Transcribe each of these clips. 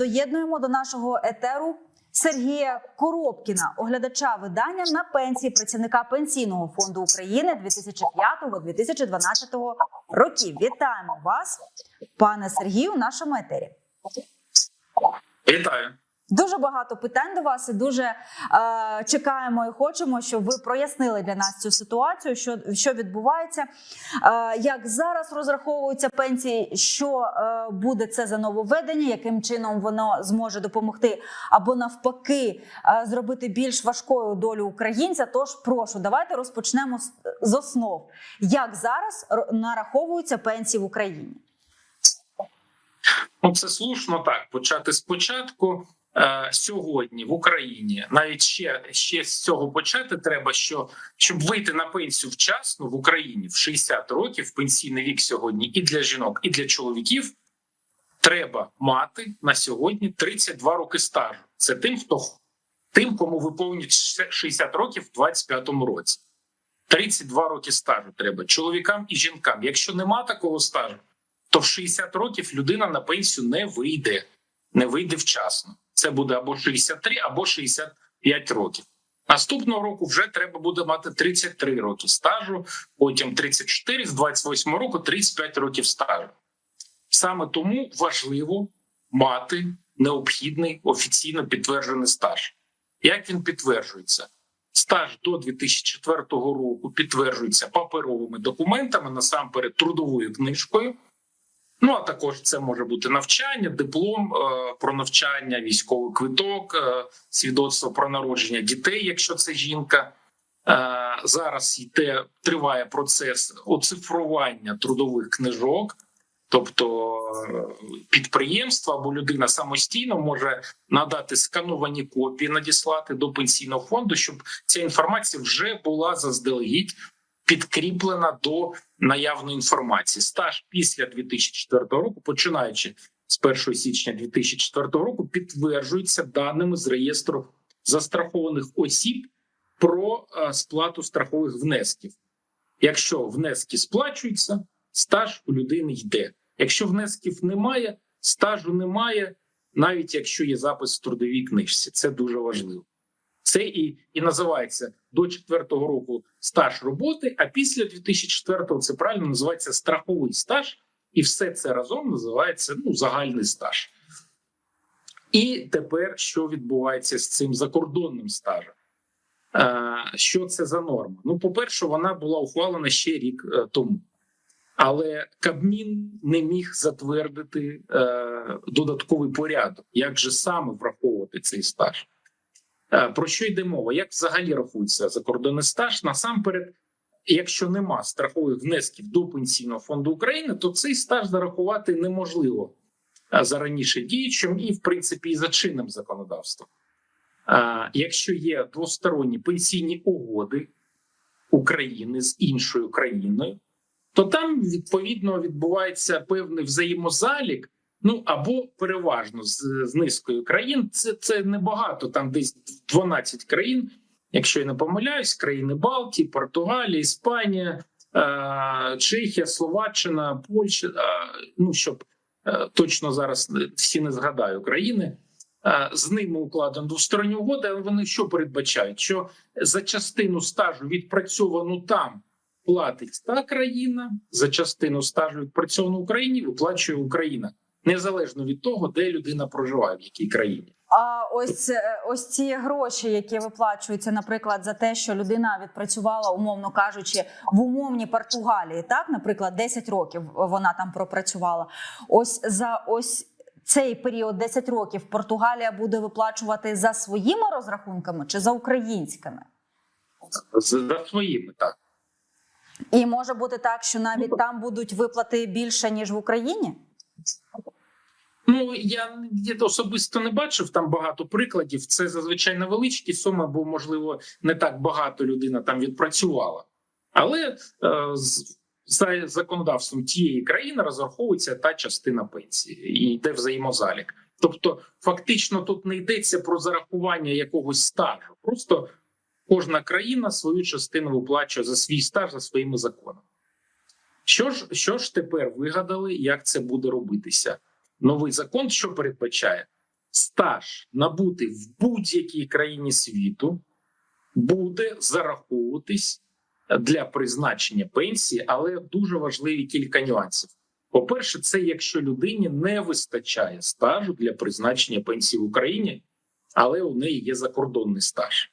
доєднуємо до нашого етеру Сергія Коробкіна, оглядача видання на пенсії працівника пенсійного фонду України 2005-2012 років. Вітаємо вас, пане Сергію, у нашому етері. Вітаю. Дуже багато питань до вас і дуже е, чекаємо і хочемо, щоб ви прояснили для нас цю ситуацію, що, що відбувається, е, як зараз розраховуються пенсії, що е, буде це за нововведення, яким чином воно зможе допомогти або навпаки е, зробити більш важкою долю українця. Тож прошу, давайте розпочнемо з, з основ, як зараз нараховуються пенсії в Україні. Ну, це слушно так почати спочатку. Е, сьогодні в Україні навіть ще, ще з цього почати треба, що щоб вийти на пенсію вчасно в Україні в 60 років, пенсійний вік сьогодні і для жінок, і для чоловіків, треба мати на сьогодні 32 роки стажу. Це тим, хто тим, кому виповнюють 60 років в 25-му році. 32 роки стажу треба чоловікам і жінкам. Якщо нема такого стажу, то в 60 років людина на пенсію не вийде, не вийде вчасно. Це буде або 63, або 65 років. Наступного року вже треба буде мати 33 роки стажу, потім 34, з 28 року 35 років стажу. Саме тому важливо мати необхідний офіційно підтверджений стаж. Як він підтверджується? Стаж до 2004 року підтверджується паперовими документами, насамперед трудовою книжкою. Ну а також це може бути навчання, диплом е, про навчання, військовий квиток, е, свідоцтво про народження дітей, якщо це жінка. Е, зараз йде триває процес оцифрування трудових книжок, тобто підприємство або людина самостійно може надати скановані копії, надіслати до пенсійного фонду, щоб ця інформація вже була заздалегідь підкріплена до наявної інформації. Стаж після 2004 року, починаючи з 1 січня 2004 року, підтверджується даними з реєстру застрахованих осіб про е, сплату страхових внесків. Якщо внески сплачуються, стаж у людини йде. Якщо внесків немає, стажу немає, навіть якщо є запис в трудовій книжці. Це дуже важливо. Це і, і називається до четвертого року стаж роботи, а після 2004-го це правильно називається страховий стаж, і все це разом називається ну, загальний стаж. І тепер що відбувається з цим закордонним стажем? Е, Що це за норма? Ну, по-перше, вона була ухвалена ще рік е, тому. Але Кабмін не міг затвердити е, додатковий порядок, як же саме враховувати цей стаж. Е, Про що йде мова? Як взагалі рахується закордонний стаж? Насамперед, якщо нема страхових внесків до пенсійного фонду України, то цей стаж зарахувати неможливо е, за раніше діючим і, в принципі, і за чинним законодавством. Е, Якщо є двосторонні пенсійні угоди України з іншою країною, то там відповідно відбувається певний взаємозалік. Ну або переважно з, з низкою країн. Це це небагато. Там десь 12 країн, якщо я не помиляюсь, країни Балтії, Португалія, Іспанія, е, Чехія, Словаччина, Польща. Е, ну щоб е, точно зараз всі не згадаю країни. Е, з ними укладено двосторонні угоди, але вони що передбачають? Що за частину стажу відпрацьовану там платить та країна, за частину стажу відпрацьовану в Україні виплачує Україна незалежно від того, де людина проживає, в якій країні. А ось е, ось ці гроші, які виплачуються, наприклад, за те, що людина відпрацювала, умовно кажучи, в умовній Португалії, так, наприклад, 10 років вона там пропрацювала. Ось за ось цей період 10 років Португалія буде виплачувати за своїми розрахунками чи за українськими? За, за своїми так. І може бути так, що навіть там будуть виплати більше ніж в Україні. Ну я, особисто не бачив там багато прикладів. Це зазвичай невеличкі суми, бо можливо не так багато людина там відпрацювала, але е, з за законодавством тієї країни розраховується та частина пенсії і йде взаємозалік. Тобто, фактично, тут не йдеться про зарахування якогось стажу. Просто кожна країна свою частину виплачує за свій стаж за своїми законами. Що ж, що ж тепер вигадали, як це буде робитися? Новий закон, що передбачає? стаж набутий в будь-якій країні світу буде зараховуватись для призначення пенсії, але дуже важливі кілька нюансів. По-перше, це якщо людині не вистачає стажу для призначення пенсії в Україні, але у неї є закордонний стаж.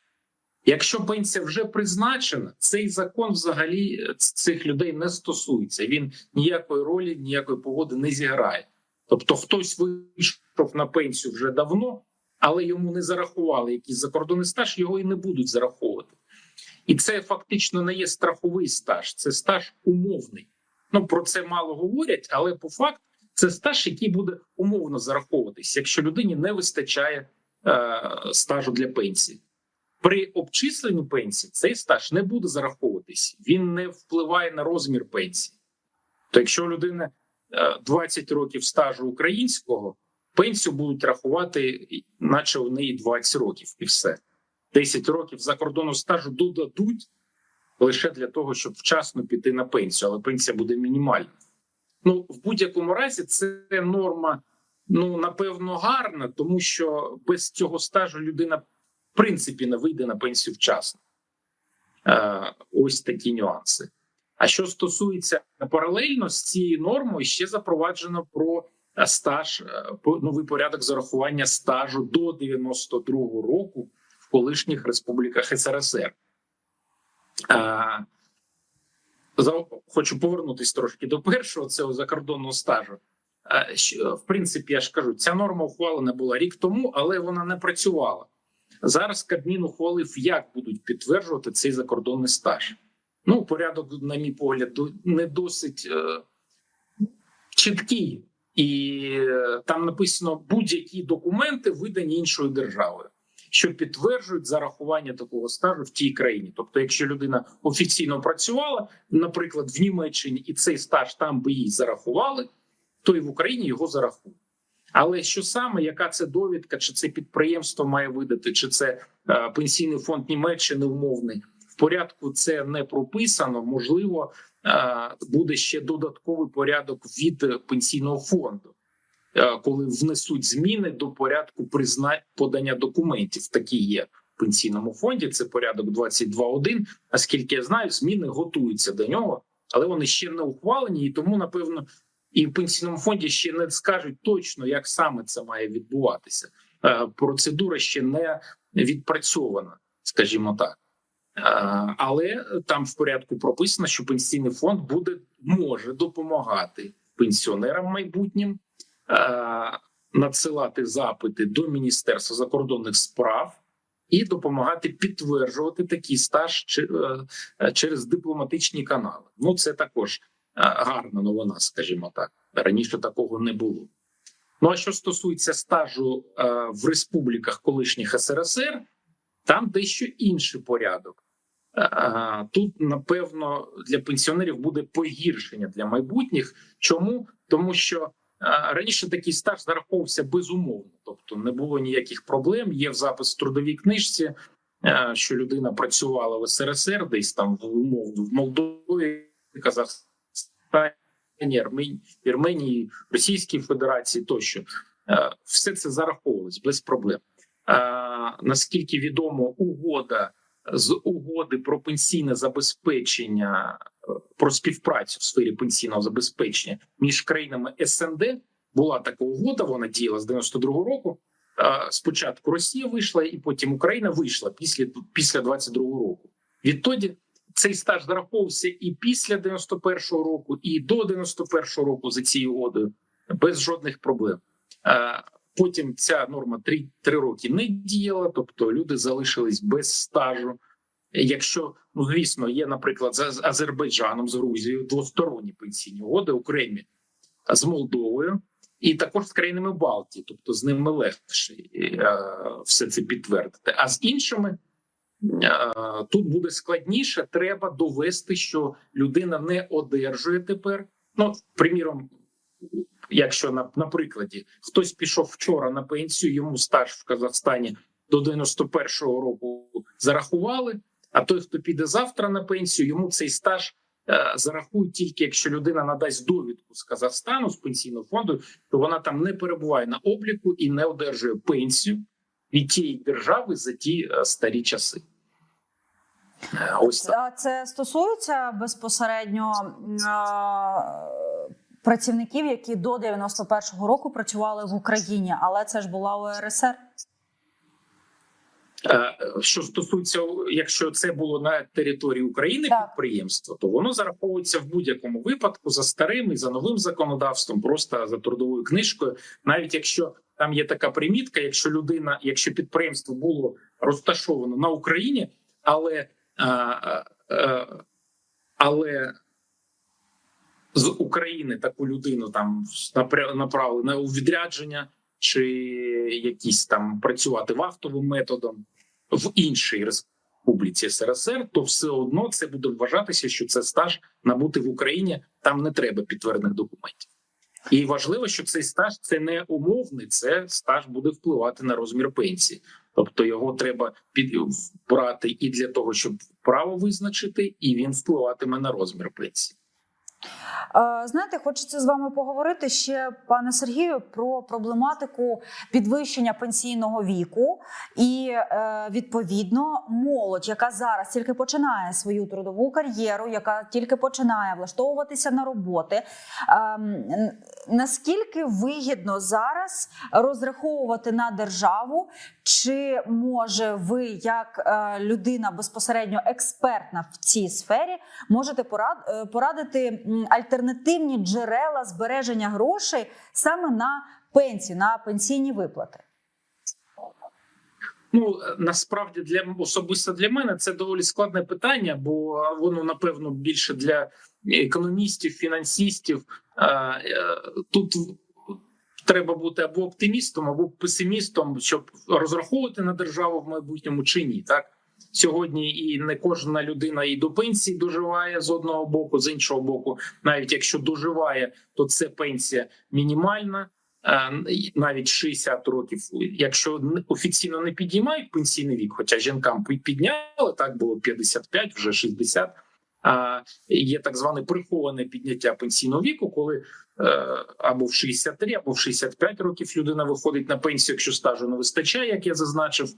Якщо пенсія вже призначена, цей закон взагалі е, цих людей не стосується. Він ніякої ролі, ніякої погоди не зіграє. Тобто, хтось вийшов на пенсію вже давно, але йому не зарахували якийсь закордонний стаж, його і не будуть зараховувати. І це фактично не є страховий стаж, це стаж умовний. Ну про це мало говорять, але по факту це стаж, який буде умовно зараховуватись, якщо людині не вистачає е, стажу для пенсії. При обчисленні пенсії цей стаж не буде зараховуватись, він не впливає на розмір пенсії. То якщо у людини е, 20 років стажу українського, пенсію будуть рахувати, наче у неї 20 років, і все. 10 років закордонного стажу додадуть лише для того, щоб вчасно піти на пенсію, але пенсія буде мінімальна. Ну, в будь-якому разі, це норма, ну напевно, гарна, тому що без цього стажу людина принципі не вийде на пенсію вчасно. Е, ось такі нюанси. А що стосується паралельно з цією нормою, ще запроваджено про е, стаж, е, новий порядок зарахування стажу до 92-го року в колишніх республіках СРСР. Хочу повернутися трошки до першого цього закордонного стажу. В принципі, я ж кажу, ця норма ухвалена була рік тому, але вона не працювала. Зараз Кабмін ухвалив, як будуть підтверджувати цей закордонний стаж. Ну, порядок, на мій погляд, не досить е, чіткий, і е, там написано будь-які документи, видані іншою державою, що підтверджують зарахування такого стажу в тій країні. Тобто, якщо людина офіційно працювала, наприклад, в Німеччині, і цей стаж там би їй зарахували, то і в Україні його зарахують. Але що саме, яка це довідка, чи це підприємство має видати, чи це е, пенсійний фонд Німеччини умовний в порядку, це не прописано. Можливо, е, буде ще додатковий порядок від пенсійного фонду, е, коли внесуть зміни до порядку призна... подання документів. Такі є пенсійному фонді. Це порядок 22.1. Наскільки я знаю, зміни готуються до нього, але вони ще не ухвалені, і тому напевно і в пенсійному фонді ще не скажуть точно, як саме це має відбуватися. Е, Процедура ще не відпрацьована, скажімо так. Е, Але там в порядку прописано, що пенсійний фонд буде може допомагати пенсіонерам майбутнім е, надсилати запити до Міністерства закордонних справ і допомагати підтверджувати такий стаж через дипломатичні канали. Ну це також гарна новина, скажімо так. Раніше такого не було. Ну а що стосується стажу е, в республіках колишніх СРСР, там дещо інший порядок. Е, е, Тут, напевно, для пенсіонерів буде погіршення для майбутніх. Чому? Тому що е, раніше такий стаж зараховувався безумовно, тобто не було ніяких проблем. Є в запис в трудовій книжці, е, що людина працювала в СРСР, десь там в умовно в Молдові, Казахстані, Армені- Вірменії, Російській Федерації тощо. Е, Все це зараховувалось без проблем. Е, Наскільки відомо, угода з угоди про пенсійне забезпечення е, про співпрацю в сфері пенсійного забезпечення між країнами СНД була така угода. Вона діяла з 92-го року. Спочатку Росія вийшла, і потім Україна вийшла після після 22-го року. Відтоді цей стаж зараховувався і після 91-го року, і до 91-го року за цією угодою без жодних проблем. Е, Потім ця норма 3, 3 роки не діяла, тобто люди залишились без стажу. Якщо ну звісно, є, наприклад, з Азербайджаном з Грузією двосторонні пенсійні угоди окремі з Молдовою і також з країнами Балтії, тобто з ними легше е, все це підтвердити. А з іншими тут буде складніше. Треба довести, що людина не одержує тепер. Ну, приміром, якщо на, на прикладі хтось пішов вчора на пенсію, йому стаж в Казахстані до 91-го року зарахували. А той, хто піде завтра на пенсію, йому цей стаж е, зарахують тільки якщо людина надасть довідку з Казахстану з пенсійного фонду, то вона там не перебуває на обліку і не одержує пенсію від тієї держави за ті е, старі часи. Е, Ось так. А це стосується безпосередньо е, працівників, які до 91-го року працювали в Україні, але це ж була УРСР. Що стосується, якщо це було на території України Так. підприємство, то воно зараховується в будь-якому випадку за старим і за новим законодавством, просто за трудовою книжкою. Навіть якщо там є така примітка, якщо людина, якщо підприємство було розташовано на Україні, але е, е, е, але з України таку людину там направили на у відрядження чи якісь там працювати вахтовим методом в іншій республіці СРСР, то все одно це буде вважатися, що це стаж набути в Україні. Там не треба підтверджених документів. І важливо, що цей стаж це не умовний, це стаж буде впливати на розмір пенсії. Тобто його треба підбрати і для того, щоб право визначити, і він впливатиме на розмір пенсії. Е, Знаєте, хочеться з вами поговорити ще, пане Сергію, про проблематику підвищення пенсійного віку і е, відповідно молодь, яка зараз тільки починає свою трудову кар'єру, яка тільки починає влаштовуватися на роботи. Ем, Наскільки вигідно зараз розраховувати на державу? Чи може ви, як е, людина безпосередньо експертна в цій сфері, можете порадити м, альтернативні джерела збереження грошей саме на пенсію, на пенсійні виплати? Ну насправді для особисто для мене це доволі складне питання, бо воно напевно більше для економістів, фінансистів. Е, е, Тут треба бути або оптимістом, або песимістом, щоб розраховувати на державу в майбутньому чи ні. Так сьогодні і не кожна людина і до пенсії доживає з одного боку, з іншого боку, навіть якщо доживає, то це пенсія мінімальна. Навіть 60 років, якщо офіційно не підіймають пенсійний вік, хоча жінкам підняли, так було 55, вже 60, а є так зване приховане підняття пенсійного віку, коли е, або в 63, або в 65 років людина виходить на пенсію, якщо стажу не вистачає, як я зазначив.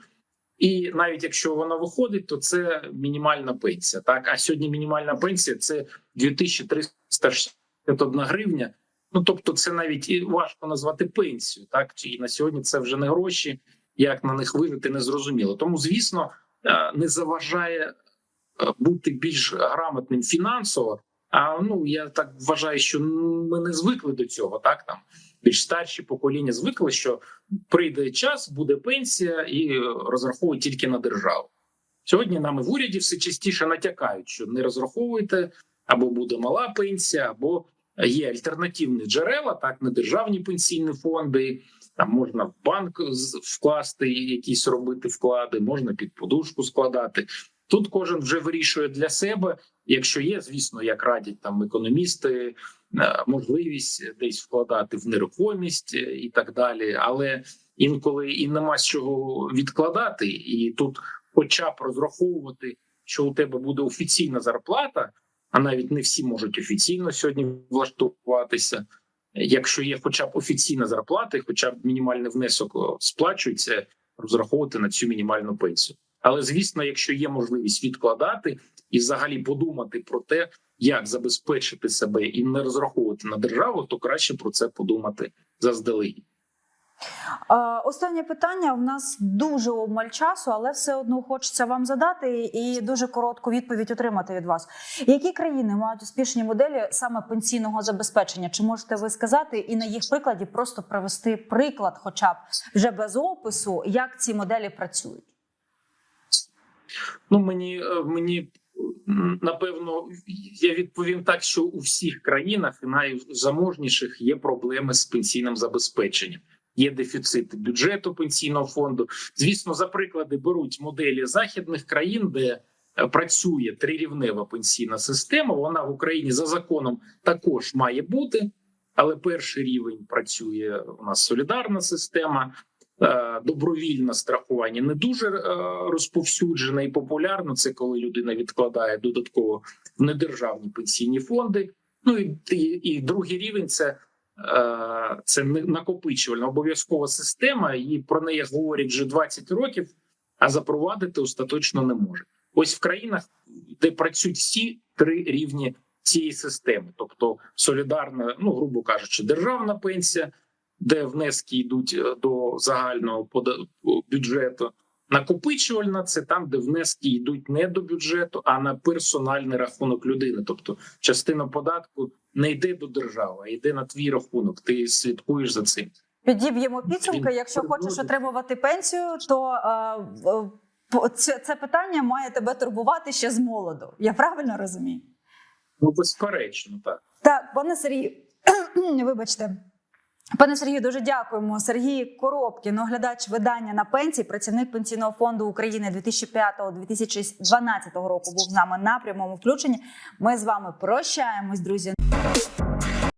І навіть якщо вона виходить, то це мінімальна пенсія. Так, а сьогодні мінімальна пенсія це 2361 гривня. Ну тобто, це навіть і важко назвати пенсію, так чи на сьогодні це вже не гроші. Як на них вижити, не зрозуміло. Тому, звісно, е, не заважає е, бути більш грамотним фінансово. А ну я так вважаю, що ми не звикли до цього. Так там більш старші покоління звикли, що прийде час, буде пенсія, і е, розраховують тільки на державу. Сьогодні нам і в уряді все частіше натякають, що не розраховуйте або буде мала пенсія, або є альтернативні джерела, так не державні пенсійні фонди. Там можна в банк вкласти якісь робити вклади, можна під подушку складати. Тут кожен вже вирішує для себе, якщо є, звісно, як радять там економісти, е, можливість десь вкладати в нерухомість е, і так далі. Але інколи і нема з чого відкладати, і тут, хоча б розраховувати, що у тебе буде офіційна зарплата, а навіть не всі можуть офіційно сьогодні влаштуватися. Якщо є хоча б офіційна зарплата, і хоча б мінімальний внесок сплачується, розраховувати на цю мінімальну пенсію. Але звісно, якщо є можливість відкладати і взагалі подумати про те, як забезпечити себе і не розраховувати на державу, то краще про це подумати заздалегідь. Останнє питання. У нас дуже обмаль часу, але все одно хочеться вам задати і дуже коротку відповідь отримати від вас. Які країни мають успішні моделі саме пенсійного забезпечення? Чи можете ви сказати і на їх прикладі просто привести приклад, хоча б вже без опису, як ці моделі працюють? Ну мені е, мені напевно я відповім так, що у всіх країнах найзаможніших є проблеми з пенсійним забезпеченням. Є дефіцити бюджету пенсійного фонду. Звісно, за приклади беруть моделі західних країн, де е, працює трирівнева пенсійна система. Вона в Україні за законом також має бути, але перший рівень працює у нас солідарна система. Е, добровільне страхування не дуже е, розповсюджене і популярно. Це коли людина відкладає додатково в недержавні пенсійні фонди. Ну і, і, і другий рівень це. е, Це накопичувальна обов'язкова система, і про неї говорять вже 20 років, а запровадити остаточно не може. Ось в країнах, де працюють всі три рівні цієї системи, тобто солідарна, ну грубо кажучи, державна пенсія, де внески йдуть е, до загального бюджету. Накопичувальна це там, де внески йдуть не до бюджету, а на персональний рахунок людини. Тобто частина податку не йде до держави, а йде на твій рахунок. Ти слідкуєш за цим. Підіб'ємо підсумки. Якщо хочеш отримувати пенсію, то е, це, це питання має тебе турбувати ще з молоду. Я правильно розумію? Ну, безперечно, так. Так, пане Сергію, вибачте. Пане Сергію, дуже дякуємо. Сергій Коробкін, оглядач видання на пенсії, працівник пенсійного фонду України 2005-2012 року, був з нами на прямому включенні. Ми з вами прощаємось, друзі.